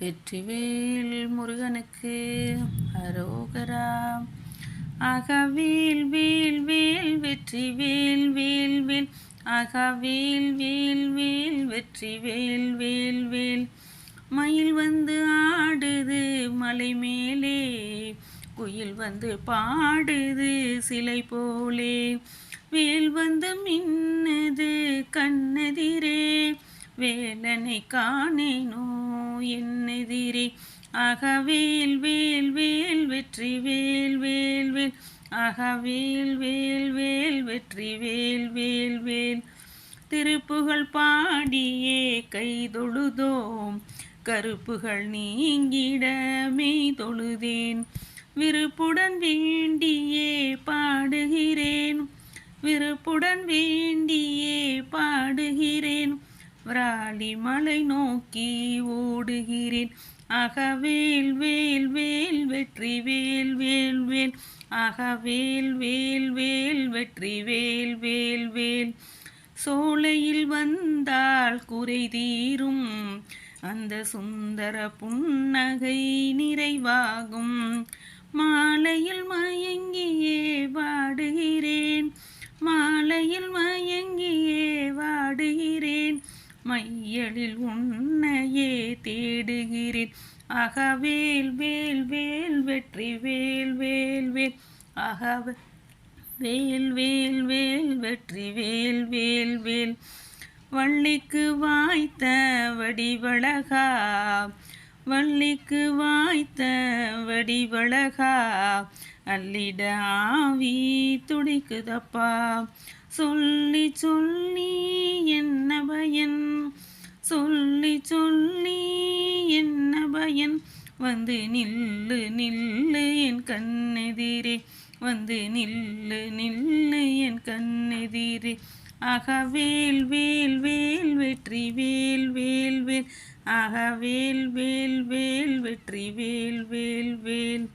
வெற்றிவேல் முருகனுக்கு அரோகரா. அகவேல் வேல் வேல் வெற்றி வேல் வேல். வேல் அகவேல் வேல் வேல் வெற்றி வேல் வேல் வேல். மயில் வந்து ஆடுது மலை மேலே. குயில் வந்து பாடுது சிலை போலே. வேல் வந்து மின்னது கண்ணெதிரே. வேலனை காணேனோ என்னெதிரே? அகவேல் வேல் வேல் வெற்றி வேல் வேல் வேல். அகவேல் வேல் வேல் வெற்றி வேல் வேல் வேல். திருப்புகள் பாடியே கைதொழுதோம் கருப்புகள் நீங்கிட மெய் தொழுதேன். விருப்புடன் வேண்டியே பாடுகிறேன். விருப்புடன் வேண்டியே பாடுகிறேன். விராலி மலை நோக்கி ஓடுகிறேன். அகவேல் வேல் வேல் வெற்றி வேல் வேல் வேல். அகவேல் வேல் வேல் வெற்றி வேல் வேல் வேல். சோலையில் வந்தால் குறை தீரும். அந்த சுந்தர புன்னகை நிறைவாகும். மாலையில் மயங்கியே பாடுகிறேன். மையலில் உன்னையே தேடுகிறேன். அகவேல் வேல் வேல் வெற்றி வேல் வேல் வேல். அகவ வேல் வேல் வேல் வெற்றி வேல் வேல் வேல். வள்ளிக்கு வாய்த்த வடிவழகா. வள்ளிக்கு வாய்த்த வடிவழகா? அல்லிட ஆவி துடிக்குதப்பா? சொல்லி சொல்லி என்ன பயன்? சொல்லி சொல்லி என்ன பயன்? வந்து நில்லு நில்லு என் கண்ணெதிரே. வந்து நில்லு நில்லு என் கண்ணெதிரே. அகவேல் வேல் வேல். வெற்றி வேல் வேல் வேல். அகவேல் வேல் வேல் வெற்றி வேல் வேல் வேல்.